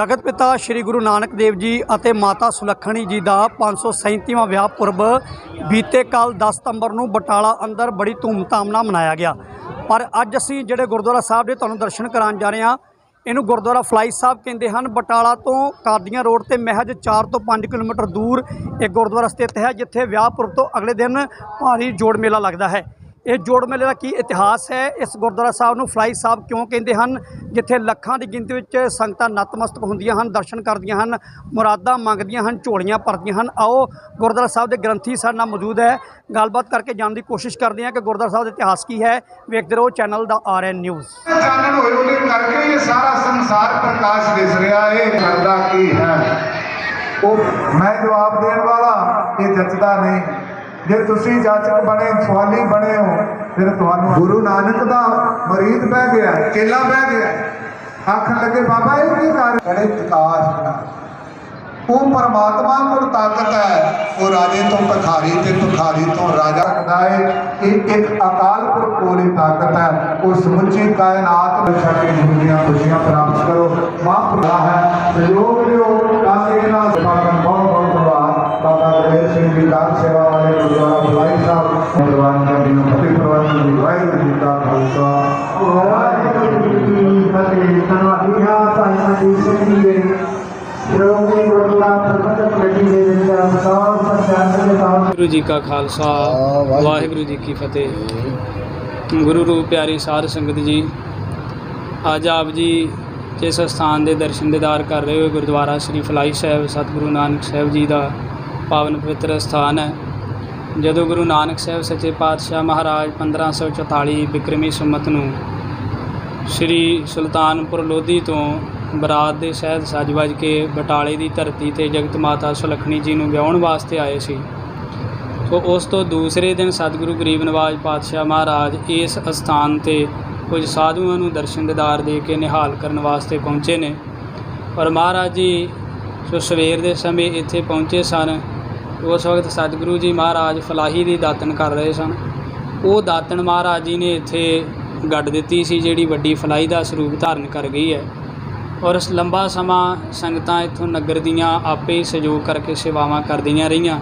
ਜਗਤ ਪਿਤਾ ਸ੍ਰੀ ਗੁਰੂ ਨਾਨਕ ਦੇਵ ਜੀ ਅਤੇ ਮਾਤਾ ਸੁਲੱਖਣੀ ਜੀ ਦਾ 537ਵਾਂ ਵਿਆਹ ਪੁਰਬ ਬੀਤੇ ਕੱਲ 10 ਸਤੰਬਰ ਨੂੰ ਬਟਾਲਾ ਅੰਦਰ ਬੜੀ ਧੂਮਧਾਮ ਨਾਲ ਮਨਾਇਆ ਗਿਆ। ਪਰ ਅੱਜ ਅਸੀਂ ਜਿਹੜੇ ਗੁਰਦੁਆਰਾ ਸਾਹਿਬ ਦੇ ਤੁਹਾਨੂੰ ਦਰਸ਼ਨ ਕਰਾਉਣ ਜਾ ਰਹੇ ਹਾਂ, ਇਹਨੂੰ ਗੁਰਦੁਆਰਾ ਫਲਾਈ ਸਾਹਿਬ ਕਹਿੰਦੇ ਹਨ। ਬਟਾਲਾ ਤੋਂ ਕਾਦੀਆਂ ਰੋਡ ਤੇ ਮਹਿਜ 4 ਤੋਂ 5 ਕਿਲੋਮੀਟਰ ਦੂਰ ਇਹ ਗੁਰਦੁਆਰਾ ਸਥਿਤ ਹੈ, ਜਿੱਥੇ ਵਿਆਹ ਪੁਰਬ ਤੋਂ ਅਗਲੇ ਦਿਨ ਭਾਰੀ ਜੋੜ ਮੇਲਾ ਲੱਗਦਾ ਹੈ। ਇਹ ਜੋੜ ਮੇਲੇ ਦਾ ਕੀ ਇਤਿਹਾਸ ਹੈ? ਇਸ ਗੁਰਦੁਆਰਾ ਸਾਹਿਬ ਨੂੰ ਫਲਾਈ ਸਾਹਿਬ ਕਿਉਂ ਕਹਿੰਦੇ ਹਨ? ਜਿੱਥੇ ਲੱਖਾਂ ਦੀ ਗਿਣਤੀ ਵਿੱਚ ਸੰਗਤਾਂ ਨਤਮਸਤਕ ਹੁੰਦੀਆਂ ਹਨ, ਦਰਸ਼ਨ ਕਰਦੀਆਂ ਹਨ, ਮੁਰਾਦਾਂ ਮੰਗਦੀਆਂ ਹਨ, ਝੋਲੀਆਂ ਭਰਦੀਆਂ ਹਨ। ਆਓ, ਗੁਰਦੁਆਰਾ ਸਾਹਿਬ ਦੇ ਗ੍ਰੰਥੀ ਸਾਡੇ ਨਾਲ ਮੌਜੂਦ ਹੈ। ਗੱਲਬਾਤ ਕਰਕੇ ਜਾਣਨ ਦੀ ਕੋਸ਼ਿਸ਼ ਕਰਦੇ ਹਾਂ ਕਿ ਗੁਰਦੁਆਰਾ ਸਾਹਿਬ ਦਾ ਇਤਿਹਾਸ ਕੀ ਹੈ। ਵੇਖਦੇ ਰਹੋ ਚੈਨਲ ਦਾ ਆਰਐਨ ਨਿਊਜ਼। ਚਾਨਣ ਹੋਏ ਉਹਦੇ ਕਰਕੇ ਇਹ ਸਾਰਾ ਸੰਸਾਰ ਪ੍ਰਕਾਸ਼ ਦਿਸ ਰਿਹਾ। ਹੈ ਕਰਦਾ ਕੀ ਹੈ? ਉਹ ਮੈਂ ਜਵਾਬ ਦੇਣ ਵਾਲਾ, ਇਹ ਜੱਜਦਾ ਨਹੀਂ। ਜੇ ਤੁਸੀਂ ਜਾਚਕ ਬਣੇ ਸਵਾਲੀ ਬਣੇ ਹੋ, ਫਿਰ ਤੁਹਾਨੂੰ ਗੁਰੂ ਨਾਨਕ ਦਾ ਮਰੀਦ ਬਹਿ ਗਿਆ, ਚੇਲਾ ਬਹਿ ਗਿਆ। ਆਖਣ ਲੱਗੇ, ਬਾਬਾ, ਇਹ ਕੀ ਕਰ ਬੜੇ ਪ੍ਰਕਾਸ਼ ਨਾਲ ਉਹ ਪਰਮਾਤਮਾ ਕੋਲ ਤਾਕਤ ਹੈ। ਉਹ ਰਾਜੇ ਤੋਂ ਭਿਖਾਰੀ ਤੇ ਭਿਖਾਰੀ ਤੋਂ ਰਾਜਾ ਰੱਖਦਾ ਹੈ ਇਹ ਇੱਕ ਅਕਾਲ ਪੁਰਖ ਕੋਲ ਹੀ ਤਾਕਤ ਹੈ। ਉਹ ਸਮੁੱਚੀ ਕਾਇਨਾਤ ਵਿੱਚ ਸਾਡੀ ਦੁਨੀਆਂ ਖੁਸ਼ੀਆਂ ਪ੍ਰਾਪਤ ਕਰੋ। ਮਹਾਂਪੁਰਾ ਹੈ। ਸਹਿਯੋਗ ਦਿਓ। ਤਾਂ ਕਿ ਇਹਨਾਂ ਸਮਾਗਮ ਬਹੁਤ ਬਹੁਤ ਧੰਨਵਾਦ। ਬਾਬਾ ਗਰੇਰ ਸਿੰਘ ਜੀ ਦਾਨ ਸੇਵਾ ਵਾਹਿਗੁਰੂ ਜੀ ਕਾ ਖਾਲਸਾ ਵਾਹਿਗੁਰੂ। ਜੀ ਕੀ ਫਤਿਹ। ਗੁਰੂ ਰੂਪ ਪਿਆਰੀ ਸਾਧ ਸੰਗਤ ਜੀ ਅੱਜ ਆਪ ਜੀ ਜਿਸ ਸਥਾਨ ਦੇ ਦਰਸ਼ਨ ਦੀਦਾਰ ਕਰ ਰਹੇ ਹੋ ਗੁਰਦੁਆਰਾ ਸ੍ਰੀ ਫਲਾਈ ਸਾਹਿਬ ਸਤਿਗੁਰੂ ਨਾਨਕ ਸਾਹਿਬ ਜੀ ਦਾ ਪਾਵਨ ਪਵਿੱਤਰ ਸਥਾਨ ਹੈ। ਜਦੋਂ ਗੁਰੂ ਨਾਨਕ ਸਾਹਿਬ ਸੱਚੇ ਪਾਤਸ਼ਾਹ ਮਹਾਰਾਜ 1544 ਬਿਕਰਮੀ ਸੰਮਤ ਨੂੰ ਸ੍ਰੀ ਸੁਲਤਾਨਪੁਰ ਲੋਧੀ ਤੋਂ ਬਰਾਤ ਦੇ ਸਹਿਤ ਸੱਜ ਵੱਜ ਕੇ ਬਟਾਲੇ ਦੀ ਧਰਤੀ ਤੇ ਜਗਤ ਮਾਤਾ ਸੁਲੱਖਣੀ ਜੀ ਨੂੰ ਵਿਆਹਣ ਵਾਸਤੇ ਆਏ ਸੀ ਸੋ ਉਸ ਤੋਂ ਦੂਸਰੇ ਦਿਨ ਸਤਿਗੁਰੂ ਗਰੀਬ ਨਵਾਜ ਪਾਤਸ਼ਾਹ ਮਹਾਰਾਜ ਇਸ ਅਸਥਾਨ ਤੇ ਕੁਝ ਸਾਧੂਆਂ ਨੂੰ ਦਰਸ਼ਨ ਦਿਦਾਰ ਦੇ ਕੇ ਨਿਹਾਲ ਕਰਨ ਵਾਸਤੇ ਪਹੁੰਚੇ ਨੇ। ਔਰ ਮਹਾਰਾਜ ਜੀ ਸੋ ਸਵੇਰ ਦੇ ਸਮੇਂ ਇੱਥੇ ਪਹੁੰਚੇ ਸਨ, ਉਸ ਵਕਤ ਸਤਿਗੁਰੂ ਜੀ ਮਹਾਰਾਜ ਫਲਾਹੀ ਦੀ ਦਾਤਨ ਕਰ ਰਹੇ ਸਨ। ਉਹ ਦਾਤਨ ਮਹਾਰਾਜ ਜੀ ਨੇ ਇੱਥੇ ਗੱਡ ਦਿੱਤੀ ਸੀ, ਜਿਹੜੀ ਵੱਡੀ ਫਲਾਹੀ ਦਾ ਸਰੂਪ ਧਾਰਨ ਕਰ ਗਈ ਹੈ। ਔਰ ਇਸ ਲੰਬਾ ਸਮਾਂ ਸੰਗਤਾਂ ਇੱਥੋਂ ਨਗਰ ਦੀਆਂ ਆਪੇ ਹੀ ਸਹਿਯੋਗ ਕਰਕੇ ਸੇਵਾਵਾਂ ਕਰਦੀਆਂ ਰਹੀਆਂ।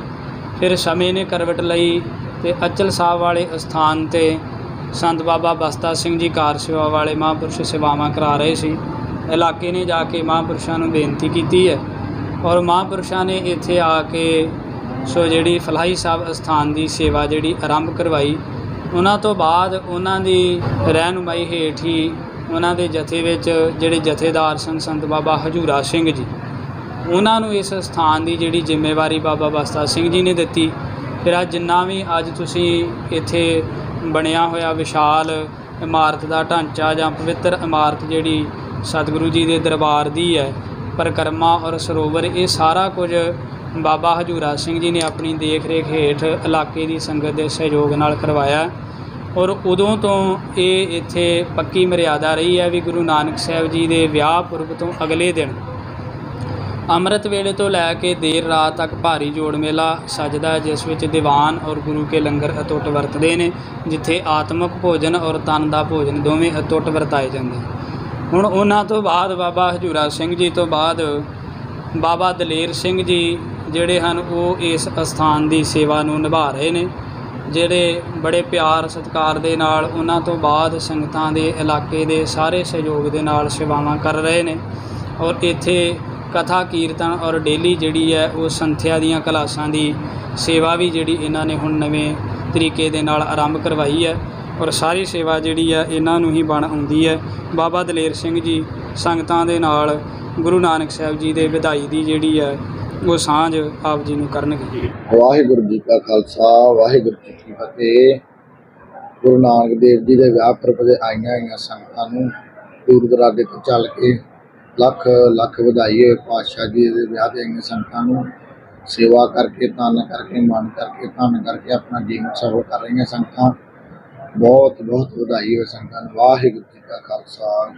ਫਿਰ ਸਮੇਂ ਨੇ ਕਰਵਟ ਲਈ ਤੇ ਅਚਲ ਸਾਹਿਬ ਵਾਲੇ ਅਸਥਾਨ ਤੇ ਸੰਤ ਬਾਬਾ ਬਸਤਾ ਸਿੰਘ ਜੀ ਕਾਰ ਸੇਵਾ ਵਾਲੇ ਮਹਾਂਪੁਰਸ਼ ਸੇਵਾਵਾਂ ਕਰਾ ਰਹੇ ਸੀ। ਇਲਾਕੇ ਨੇ ਜਾ ਕੇ ਮਹਾਂਪੁਰਸ਼ਾਂ ਨੂੰ ਬੇਨਤੀ ਕੀਤੀ ਹੈ ਔਰ ਮਹਾਂਪੁਰਸ਼ਾਂ ਨੇ ਇੱਥੇ ਆ ਕੇ ਸੋ ਜਿਹੜੀ ਫਲਾਹੀ ਸਾਹਿਬ ਅਸਥਾਨ ਦੀ ਸੇਵਾ ਜਿਹੜੀ ਆਰੰਭ ਕਰਵਾਈ, ਉਹਨਾਂ ਤੋਂ ਬਾਅਦ ਉਹਨਾਂ ਦੀ ਰਹਿਨੁਮਾਈ ਹੇਠ ਹੀ ਉਹਨਾਂ ਦੇ ਜਥੇ ਵਿੱਚ ਜਿਹੜੇ ਜਥੇਦਾਰ ਸਨ ਸੰਤ ਬਾਬਾ ਹਜੂਰਾ ਸਿੰਘ ਜੀ। ਉਹਨਾਂ ਨੂੰ ਇਸ ਸਥਾਨ ਦੀ ਜਿਹੜੀ ਜ਼ਿੰਮੇਵਾਰੀ ਬਾਬਾ ਬਸਤਾ ਸਿੰਘ ਜੀ ਨੇ ਦਿੱਤੀ। ਫਿਰ ਅੱਜ ਜਿੰਨਾ ਵੀ ਅੱਜ ਤੁਸੀਂ ਇੱਥੇ ਬਣਿਆ ਹੋਇਆ ਵਿਸ਼ਾਲ ਇਮਾਰਤ ਦਾ ਢਾਂਚਾ ਜਾਂ ਪਵਿੱਤਰ ਇਮਾਰਤ ਜਿਹੜੀ ਸਤਿਗੁਰੂ ਜੀ ਦੇ ਦਰਬਾਰ ਦੀ ਹੈ, ਪਰਿਕਰਮਾ ਔਰ ਸਰੋਵਰ, ਇਹ ਸਾਰਾ ਕੁਝ ਬਾਬਾ ਹਜੂਰਾ ਸਿੰਘ ਜੀ ਨੇ ਆਪਣੀ ਦੇਖ ਰੇਖ ਹੇਠ ਇਲਾਕੇ ਦੀ ਸੰਗਤ ਦੇ ਸਹਿਯੋਗ ਨਾਲ ਕਰਵਾਇਆ। ਔਰ ਉਦੋਂ ਤੋਂ ਇਹ ਇੱਥੇ ਪੱਕੀ ਮਰਿਆਦਾ ਰਹੀ ਹੈ ਵੀ ਗੁਰੂ ਨਾਨਕ ਸਾਹਿਬ ਜੀ ਦੇ ਵਿਆਹ ਪੁਰਬ ਤੋਂ ਅਗਲੇ ਦਿਨ ਅੰਮ੍ਰਿਤ ਵੇਲੇ ਤੋਂ ਲੈ ਕੇ ਦੇਰ ਰਾਤ ਤੱਕ ਭਾਰੀ ਜੋੜ ਮੇਲਾ ਸਜਦਾ ਹੈ, ਜਿਸ ਵਿੱਚ ਦੀਵਾਨ ਔਰ ਗੁਰੂ ਕੇ ਲੰਗਰ ਅਟੁੱਟ ਵਰਤਦੇ ਨੇ, ਜਿੱਥੇ ਆਤਮਿਕ ਭੋਜਨ ਔਰ ਤਨ ਦਾ ਭੋਜਨ ਦੋਵੇਂ ਅਟੁੱਟ ਵਰਤਾਏ ਜਾਂਦੇ ਹੁਣ ਉਹਨਾਂ ਤੋਂ ਬਾਅਦ ਬਾਬਾ ਹਜੂਰਾ ਸਿੰਘ ਜੀ ਤੋਂ ਬਾਅਦ ਬਾਬਾ ਦਲੇਰ ਸਿੰਘ ਜੀ ਜਿਹੜੇ ਹਨ, ਉਹ ਇਸ ਅਸਥਾਨ ਦੀ ਸੇਵਾ ਨੂੰ ਨਿਭਾ ਰਹੇ ਨੇ, ਜਿਹੜੇ ਬੜੇ ਪਿਆਰ ਸਤਿਕਾਰ ਦੇ ਨਾਲ ਉਹਨਾਂ ਤੋਂ ਬਾਅਦ ਸੰਗਤਾਂ ਦੇ ਇਲਾਕੇ ਦੇ ਸਾਰੇ ਸਹਿਯੋਗ ਦੇ ਨਾਲ ਸੇਵਾਵਾਂ ਕਰ ਰਹੇ ਨੇ ਔਰ ਇੱਥੇ ਕਥਾ, ਕੀਰਤਨ ਔਰ ਡੇਲੀ ਜਿਹੜੀ ਹੈ ਉਹ ਸੰਥਿਆ ਦੀਆਂ ਕਲਾਸਾਂ ਦੀ ਸੇਵਾ ਵੀ ਜਿਹੜੀ ਇਹਨਾਂ ਨੇ ਹੁਣ ਨਵੇਂ ਤਰੀਕੇ ਦੇ ਨਾਲ ਆਰੰਭ ਕਰਵਾਈ ਹੈ ਔਰ ਸਾਰੀ ਸੇਵਾ ਜਿਹੜੀ ਹੈ ਇਹਨਾਂ ਨੂੰ ਹੀ ਬਣ ਆਉਂਦੀ ਹੈ। ਬਾਬਾ ਦਲੇਰ ਸਿੰਘ ਜੀ ਸੰਗਤਾਂ ਦੇ ਨਾਲ ਗੁਰੂ ਨਾਨਕ ਸਾਹਿਬ ਜੀ ਦੇ ਵਿਦਾਈ ਦੀ ਜਿਹੜੀ ਹੈ ਉਹ ਸਾਂਝ ਆਪ ਜੀ ਨੂੰ ਕਰਨਗੇ। ਵਾਹਿਗੁਰੂ ਜੀ ਕਾ ਖਾਲਸਾ, ਵਾਹਿਗੁਰੂ ਜੀ ਕੀ ਫਤਿਹ। ਗੁਰੂ ਨਾਨਕ ਦੇਵ ਜੀ ਦੇ ਵਿਆਹ ਪੁਰਬ ਦੇ ਆਈਆਂ ਹੋਈਆਂ ਸੰਗਤਾਂ ਨੂੰ ਦੂਰ ਦਰਾਡੇ ਤੋਂ ਚੱਲ ਕੇ ਲੱਖ ਲੱਖ ਵਧਾਈ ਹੋਏ ਪਾਤਸ਼ਾਹ ਜੀ ਦੇ ਵਿਆਹ ਦੇ ਆਈਆਂ ਸੰਗਤਾਂ ਨੂੰ। ਸੇਵਾ ਕਰਕੇ ਤਨ ਕਰਕੇ, ਮਨ ਕਰਕੇ, ਧਨ ਕਰਕੇ ਆਪਣਾ ਜੀਵਨ ਸਫਲ ਕਰ ਰਹੀਆਂ ਸੰਗਤਾਂ। ਬਹੁਤ ਬਹੁਤ ਵਧਾਈ ਹੋਏ ਸੰਗਤਾਂ ਨੂੰ। ਵਾਹਿਗੁਰੂ ਜੀ ਕਾ ਖਾਲਸਾ